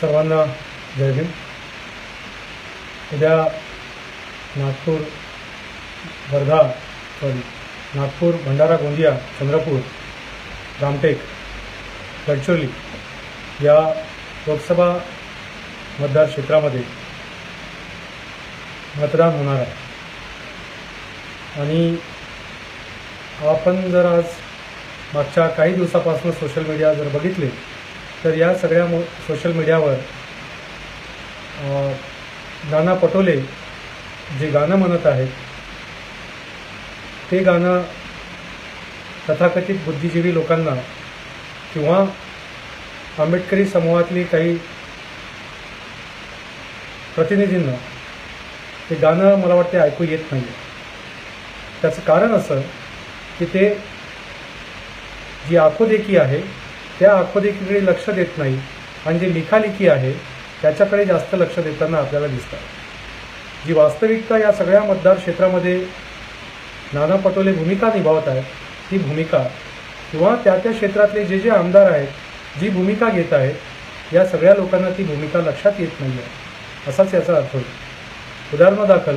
सर्वांना जय भीम. उद्या नागपूर वर्धा सॉरी नागपूर भंडारा गोंदिया चंद्रपूर रामटेक गडचिरोली या लोकसभा मतदार क्षेत्रामध्ये मतदान होणार आहे. आणि आपण जर आज मागच्या काही दिवसापासून सोशल मीडिया जर बघितले तर या सगळ्या मो सोशल मीडियावर नाना पटोले जे गाणं म्हणत आहेत ते गाणं तथाकथित बुद्धिजीवी लोकांना किंवा आंबेडकरी समूहातली काही प्रतिनिधींना ते गाणं मला वाटते ऐकू येत नाही त्याचं कारण असं की ते जी आखोदेखी आहे त्या आखोदेखीकडे लक्ष देत नाही. आणि जी लिखालिखी आहे त्याच्याकडे जास्त लक्ष देताना आपल्याला दिसतात. जी वास्तविकता या सगळ्या मतदार क्षेत्रामध्ये नाना पटोले भूमिका निभावत आहेत ती भूमिका किंवा त्या त्या क्षेत्रातले जे जे आमदार आहेत जी भूमिका घेत आहेत या सगळ्या लोकांना ती भूमिका लक्षात येत नाही आहे. असाच याचा अर्थ होईल. उदाहरणादाखल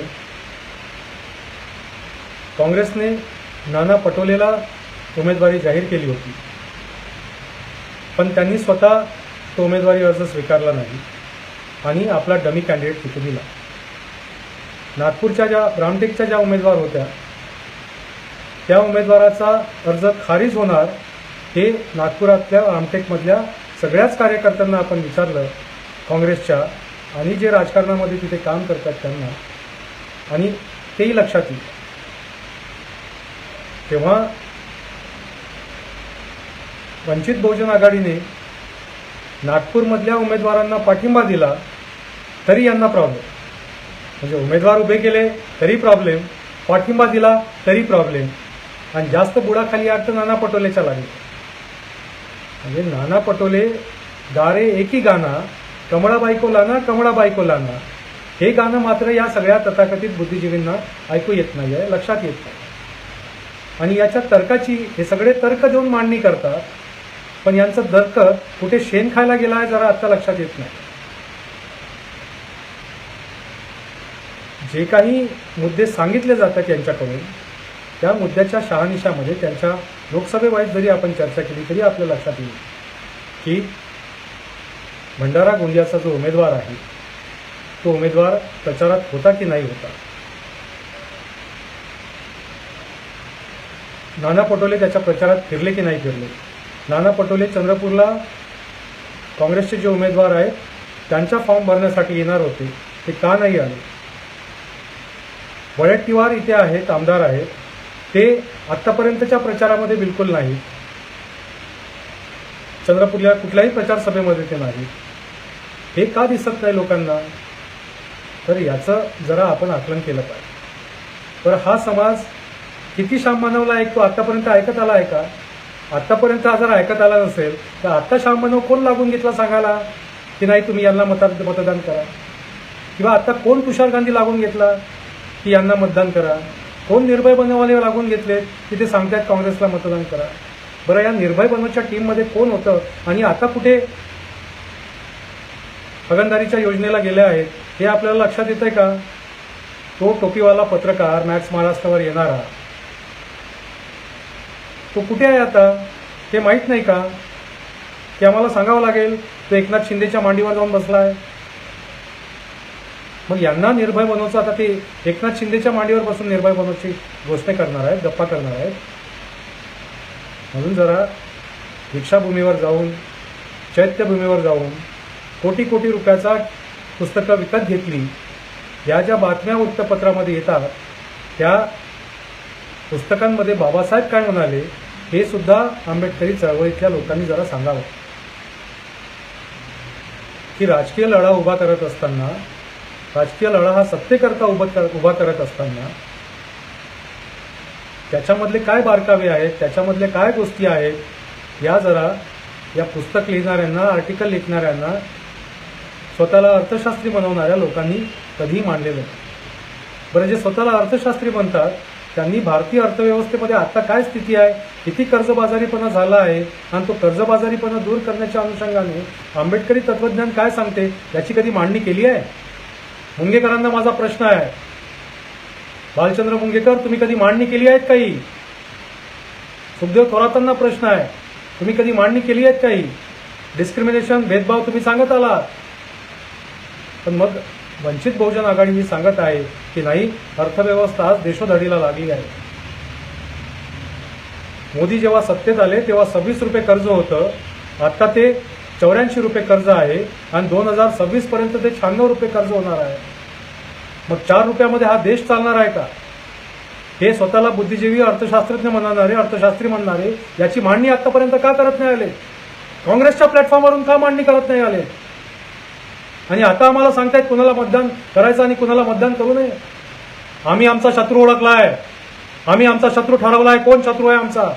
काँग्रेसने नाना पटोलेला उमेदवारी जाहीर केली होती. पण त्यांनी स्वतः तो उमेदवारी अर्ज स्वीकारला नाही आणि आपला डमी कॅन्डिडेट तिथे दिला. नागपूरच्या ज्या रामटेकच्या ज्या उमेदवार होत्या त्या उमेदवाराचा अर्ज खारिज होणार हे नागपुरातल्या रामटेकमधल्या सगळ्याच कार्यकर्त्यांना आपण विचारलं काँग्रेसच्या आणि जे राजकारणामध्ये तिथे काम करतात त्यांना आणि तेही लक्षात येईल. तेव्हा वंचित बहुजन आघाडीने नागपूरमधल्या उमेदवारांना पाठिंबा दिला तरी यांना प्रॉब्लेम म्हणजे उमेदवार उभे केले तरी प्रॉब्लेम पाठिंबा दिला तरी प्रॉब्लेम आणि जास्त बुडाखाली आठ तर नाना पटोलेच्या लागले म्हणजे नाना पटोले गारे एकी गाणं कमळा बायको लाना कमळा बायको लाना. हे गाणं मात्र या सगळ्या तथाकथित बुद्धिजीवींना ऐकू येत नाही आहे लक्षात येत नाही आणि याच्या तर्काची हे सगळे तर्क देऊन मांडणी करतात पण यांचं तर्क कुठे शेण खायला गेला आहे जरा आता लक्षात येत नाही. जे काही मुद्दे सांगितले जातात यांच्याकडून त्या मुद्द्याच्या शहानिशामध्ये त्यांच्या लोकसभेवाईज जरी आपण चर्चा केली तरी आपल्या लक्षात येईल की भंडारा गोंदियाचा जो उमेदवार आहे तो उमेदवार प्रचारात होता की नाही होता? नाना पटोले त्याच्या प्रचारात फिरले की नाही फिरले? नाना पटोले चंद्रपूरला काँग्रेसचे जे उमेदवार आहेत त्यांचा फॉर्म भरण्यासाठी येणार होते ते का नाही आले? वडेट्टीवार इथे आहेत आमदार आहेत ते आत्तापर्यंतच्या प्रचारामध्ये बिलकुल नाही चंद्रपूरला कुठल्याही प्रचार सभेमध्ये ते नाही हे का दिसत नाही लोकांना? तर याचं जरा आपण आकलन केलं पाहिजे. तर हा समाज किती शाम मानवला ऐकतो आतापर्यंत ऐकत आला आहे का? आत्तापर्यंत जर ऐकत आला नसेल तर आत्ता शाम कोण लागून घेतला सांगायला? की नाही तुम्ही यांना मता मतदान करा. किंवा आत्ता कोण तुषार गांधी लागून घेतला? की यांना मतदान करा. कोण निर्भय बनवाले लागून घेतले? की ते सांगतात काँग्रेसला मतदान करा. बरं या निर्भय बनवच्या टीममध्ये कोण होतं? आणि आता कुठे हगणदारीच्या योजनेला गेले आहेत? हे आपल्याला लक्षात येतंय का? तो टोपीवाला पत्रकार मॅक्स महाराष्ट्रावर येणारा. तो कुठे आहे आता? हे माहीत नाही का? की आम्हाला सांगावं लागेल तो एकनाथ शिंदेच्या मांडीवर जाऊन बसला आहे मग यांना निर्भय बनवचं आता ते एकनाथ शिंदेच्या मांडीवर बसून निर्भय बनवची घोषणा करणार आहेत गप्पा करणार आहेत. म्हणून जरा दीक्षाभूमीवर जाऊन चैत्यभूमीवर जाऊन कोटी कोटी रुपयाचा पुस्तकं विकत घेतली. या ज्या बातम्या वृत्तपत्रामध्ये येतात त्या पुस्तकांमध्ये बाबासाहेब काय म्हणाले? हे सुद्धा आंबेडकरी चळवळीतल्या लोकांनी जरा सांगावं. की राजकीय लढा उभा करत असताना राजकीय लढा हा सत्तेकरता उभा उभा करत असताना त्याच्यामधले काय बारकावे आहेत त्याच्यामधले काय गोष्टी आहेत या जरा या पुस्तक लिहिणाऱ्यांना आर्टिकल लिखणाऱ्यांना स्वतःला अर्थशास्त्री बनवणाऱ्या लोकांनी कधीही मांडलेलं नाही. बरं जे स्वतःला अर्थशास्त्री बनतात त्यांनी भारतीय अर्थव्यवस्थेमध्ये आता काय स्थिती आहे? किती कर्जबाजारीपणा झाला आहे? आणि तो कर्जबाजारीपणा दूर करण्याच्या अनुषंगाने आंबेडकरी तत्वज्ञान काय सांगते? याची कधी मांडणी केली आहे? मुंगेकरांना माझा प्रश्न आहे. भालचंद्र मुंगेकर तुम्ही कधी मांडणी केली आहेत काही? सुखदेव थोरातांना प्रश्न आहे. तुम्ही कधी मांडणी केली आहेत काही? डिस्क्रिमिनेशन भेदभाव तुम्ही सांगत आलात. पण मग वंचित बहुजन आघाडी मी सांगत आहे की नाही अर्थव्यवस्था आज देशोधडीला लागली आहे. मोदी जेव्हा सत्तेत आले तेव्हा सव्वीस रुपये कर्ज होतं. आता ते चौऱ्याऐंशी रुपये कर्ज आहे आणि दोन हजार सव्वीस पर्यंत ते शहाण्णव रुपये कर्ज होणार आहे. मग चार रुपयामध्ये हा देश चालणार आहे का? हे स्वतःला बुद्धिजीवी अर्थशास्त्रज्ञ म्हणणारे अर्थशास्त्री म्हणणारे याची मांडणी आतापर्यंत का करत नाही आले? काँग्रेसच्या प्लॅटफॉर्मवरून का मांडणी करत नाही आले? आणि आता आम्हाला सांगतायत कुणाला मतदान करायचं आणि कुणाला मतदान करू नये. आम्ही आमचा शत्रू ओळखला आहे आम्ही आमचा शत्रू ठरवला आहे कोण शत्रू आहे आमचा.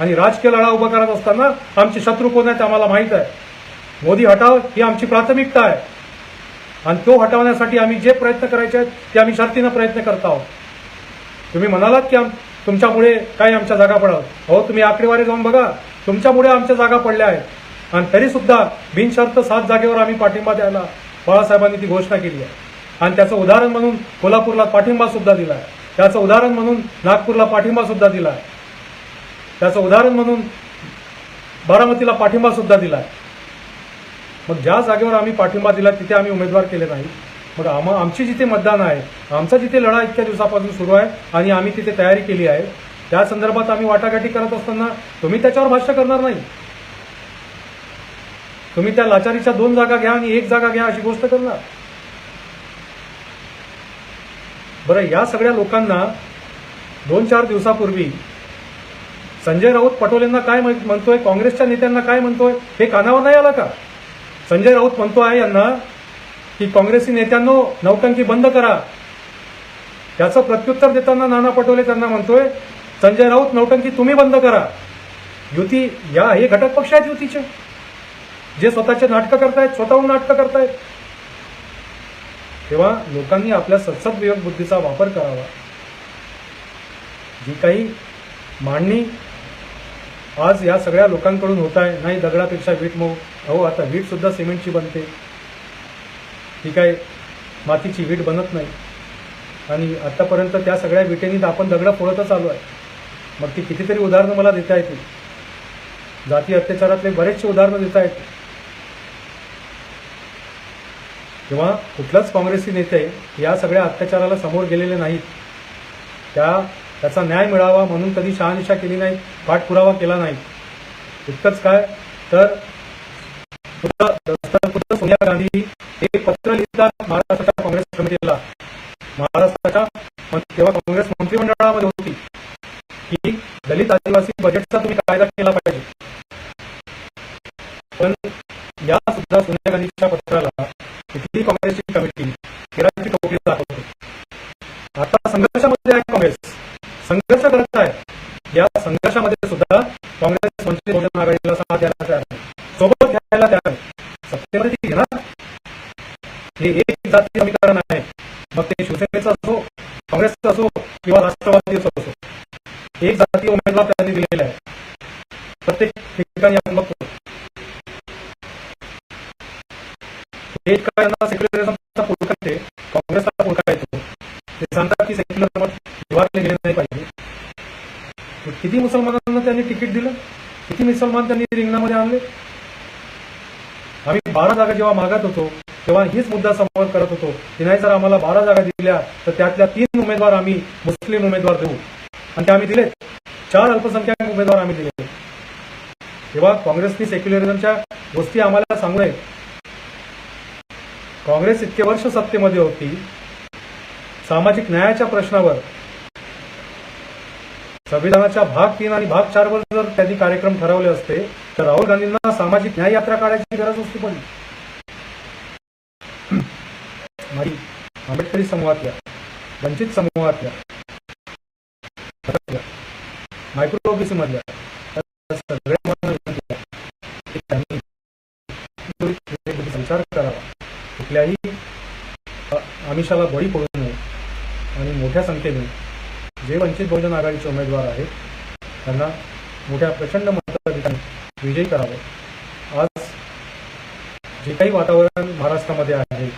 आणि राजकीय लढा उभा करत असताना आमचे शत्रू कोण आहेत ते आम्हाला माहीत आहे. मोदी हटाव ही आमची प्राथमिकता आहे. आणि तो हटवण्यासाठी आम्ही जे प्रयत्न करायचे आहेत ते आम्ही शर्तीनं प्रयत्न करत आहोत. तुम्ही म्हणालात की आम तुमच्यामुळे काही आमच्या जागा पडत हो तुम्ही आकडेवारी जाऊन बघा. तुमच्यामुळे आमच्या जागा पडल्या आहेत. आणि तरीसुद्धा बिनशर्त सात जागेवर आम्ही पाठिंबा द्यायला बाळासाहेबांनी ती घोषणा केली आहे. आणि त्याचं उदाहरण म्हणून कोल्हापूरला पाठिंबा सुद्धा दिला आहे. त्याचं उदाहरण म्हणून नागपूरला पाठिंबा सुद्धा दिला आहे. त्याचं उदाहरण म्हणून बारामतीला पाठिंबा सुद्धा दिला आहे. मग ज्या जागेवर आम्ही पाठिंबा दिला तिथे आम्ही उमेदवार केले नाही. मग आम आमची जिथे मतदान आहे आमचा जिथे लढा इतक्या दिवसापासून सुरू आहे आणि आम्ही तिथे तयारी केली आहे त्या संदर्भात आम्ही वाटाघाटी करत असताना तुम्ही त्याच्यावर भाष्य करणार नाही. तुम्ही त्या लाचारीच्या दोन जागा घ्या आणि एक जागा घ्या अशी गोष्ट करणार. बरं या सगळ्या लोकांना दोन चार दिवसापूर्वी संजय राऊत पटोलेंना काय म्हण- म्हणतोय काँग्रेसच्या नेत्यांना काय म्हणतोय हे कानावर नाही आलं का? संजय राऊत म्हणतो आहे यांना की काँग्रेसी नेत्यांनो नौटंकी बंद करा. त्याचं प्रत्युत्तर देताना नाना पटोले त्यांना म्हणतोय संजय राऊत नौटंकी तुम्ही बंद करा. युती या हे घटक पक्ष आहेत युतीचे. जे स्वतःचे नाटकं करतायत स्वतःहून नाटकं करतायत. तेव्हा लोकांनी आपल्या सत्सद विवेक बुद्धीचा वापर करावा. जी काही मांडणी आज या सगळ्या लोकांकडून होत आहे नाही दगडापेक्षा वीट मऊ. अहो आता वीट सुद्धा सिमेंटची बनते. ही काय मातीची वीट बनत नाही. आणि आतापर्यंत त्या सगळ्या विटेनी आपण दगडं फोडतच आलो आहे. मग ती कितीतरी उदाहरणं मला देता येतील. जाती अत्याचारातले बरेचसे उदाहरणं देता येतील. किंवा कुठलाच काँग्रेसी नेते या सगळ्या अत्याचाराला समोर गेलेले नाहीत त्या त्याचा न्याय मिळावा म्हणून कधी शहानिशा केली नाही पाठपुरावा केला नाही. इतकंच काय? तर सोनिया गांधी हे पत्र लिहितात महाराष्ट्राच्या काँग्रेस कमिटीला महाराष्ट्राच्या तेव्हा काँग्रेस मंत्रिमंडळामध्ये होती की दलित आदिवासी बजेटचा तुम्ही कायदा केला पाहिजे. पण या सुद्धा सोनिया गांधीच्या पत्राला तिथली काँग्रेसची कमिटी केराची टोपली दाखवते आता संघर्षामध्ये आहे काँग्रेस. संघर्ष करत आहे. या संघर्षामध्ये सुद्धा काँग्रेस वंचित बहुजन आघाडीला साथ द्यायला तयार आहे. सोबत घ्यायला तयार आहे. सत्तेमध्ये ती घेणार? हे एक जाती समीकरण आहे. मग ते शिवसेनेचं असो काँग्रेसचं असो किंवा राष्ट्रवादीचं असो एक जाती उमेदवार त्यांनी दिलेला आहे. प्रत्येक ठिकाणी आपण बघतो. हे काय सेक्युलरिझमचा पुरका येते काँग्रेसचा पुरका येतो ते? सांगतात की सेक्युलर मत निवारले गेले नाही पाहिजे. किती मुसलमानांना त्यांनी तिकीट दिलं? किती मुसलमान त्यांनी रिंगणामध्ये आणले? आम्ही बारा जागा जेव्हा मागत होतो तेव्हा हीच मुद्दा समोर करत होतो की नाही जर आम्हाला बारा जागा दिल्या तर त्यातल्या तीन उमेदवार आम्ही मुस्लिम उमेदवार देऊ. आणि ते आम्ही दिले चार अल्पसंख्याक उमेदवार आम्ही दिले तेव्हा काँग्रेसनी सेक्युलरिझमच्या गोष्टी आम्हाला सांगू नये. काँग्रेस इतके वर्ष सत्तेमध्ये होती सामाजिक न्यायाच्या प्रश्नावर संविधानाच्या भाग तीन आणि भाग चार वर जर त्यांनी कार्यक्रम ठरवले असते तर राहुल गांधींना सामाजिक न्याय यात्रा काढायची गरज असती पडली. माझी आंबेडकरी समूहातल्या वंचित समूहातल्या मायक्रो मधल्या सगळ्या विचार करा कुठल्याही आमिषाला बळी पडू नये आणि मोठ्या संख्येने जे वंचित बहुजन आघाडीचे उमेदवार आहेत त्यांना मोठ्या प्रचंड मताधिकाने विजयी करावं. आज जे काही वातावरण महाराष्ट्रामध्ये आहे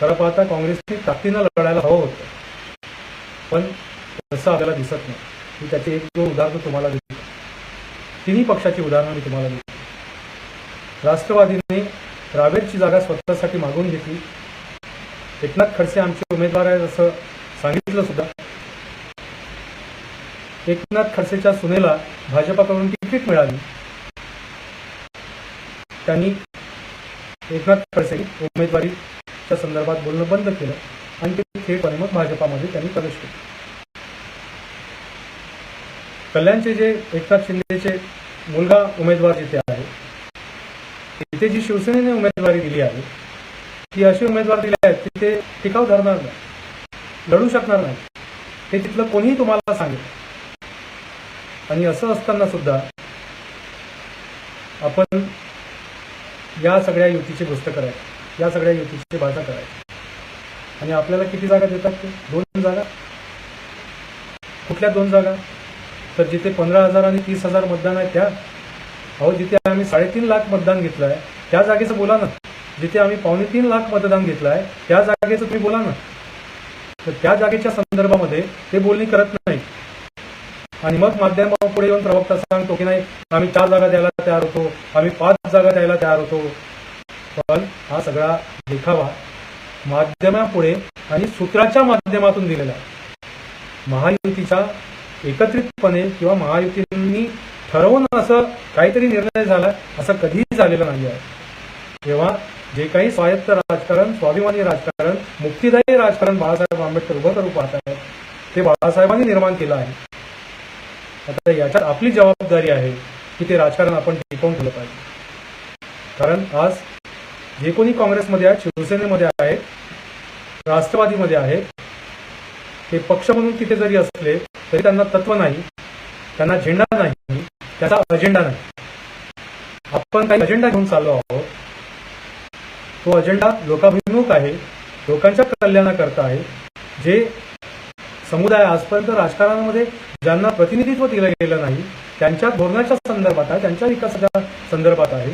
खरं पाहता काँग्रेसने ताकदीनं लढायला हवं होतं. पण तसं आपल्याला दिसत नाही. मी त्याचे एक दोन उदाहरणं तुम्हाला देतो. तिन्ही पक्षाची उदाहरणं मी तुम्हाला देतो. राष्ट्रवादीने रावेरची जागा स्वतःसाठी मागून घेतली. एकनाथ खडसे आमचे उमेदवार आहेत असं सांगितलं सुद्धा. एकनाथ खडसेच्या सुनेला भाजपाकडून तिकीट मिळाली. त्यांनी एकनाथ खडसे उमेदवारीच्या संदर्भात बोलणं बंद केलं आणि ते थेटपणे मग भाजपामध्ये त्यांनी प्रवेश केला. कल्याणचे जे एकनाथ शिंदेचे मुलगा उमेदवार जिथे आहे इथे जी शिवसेनेने उमेदवारी दिली आहे ती अशी उमेदवार दिली आहेत की ते टिकाव धरणार नाही लढू शकणार नाही हे तिथलं कोणीही तुम्हाला सांगेल. आणि असं असताना सुद्धा आपण या सगळ्या युतीची गोष्ट करायची या सगळ्या युतीची भाषा करायची. आणि आपल्याला किती जागा देतात ते? दोन जागा? कुठल्या दोन जागा? तर जिथे पंधरा हजार आणि तीस हजार मतदान आहे त्या अहो जिथे आम्ही साडेतीन लाख मतदान घेतलं आहे त्या जागेचं बोला ना. जिथे आम्ही पावणे तीन लाख मतदान घेतलं आहे त्या जागेचं तुम्ही बोला ना. तर त्या जागेच्या संदर्भामध्ये ते बोलणी करत नाही आणि मग माध्यमापुढे येऊन प्रवक्ता सांगतो की नाही आम्ही चार जागा द्यायला तयार होतो आम्ही पाच जागा द्यायला तयार होतो. पण हा सगळा देखावा माध्यमापुढे आणि सूत्राच्या माध्यमातून दिलेला आहे. महायुतीच्या एकत्रितपणे किंवा महायुतींनी ठरवून असं काहीतरी निर्णय झाला असं कधीही झालेलं नाही आहे तेव्हा जे काही स्वायत्त राजकारण स्वाभिमानी राजकारण मुक्तिदायी राजकारण बाळासाहेब आंबेडकर उभं करू पाहत आहेत ते बाळासाहेबांनी निर्माण केलं आहे. आता याच्यात आपली जबाबदारी आहे की ते राजकारण आपण टिकवून ठेवलं पाहिजे. कारण आज जे कोणी काँग्रेसमध्ये आहेत शिवसेनेमध्ये आहेत राष्ट्रवादीमध्ये आहेत ते पक्ष म्हणून तिथे जरी असले तरी त्यांना तत्व नाही त्यांना झेंडा नाही. त्याचा अजेंडा नाही. आपण काही अजेंडा घेऊन चाललो आहोत. तो अजेंडा लोकाभिमुख आहे लोकांच्या कल्याणाकरता आहे. जे समुदाय आजपर्यंत राजकारणामध्ये ज्यांना प्रतिनिधित्व दिलं गेलं नाही त्यांच्या धोरणाच्या संदर्भात आहे त्यांच्या विकासाच्या संदर्भात आहे.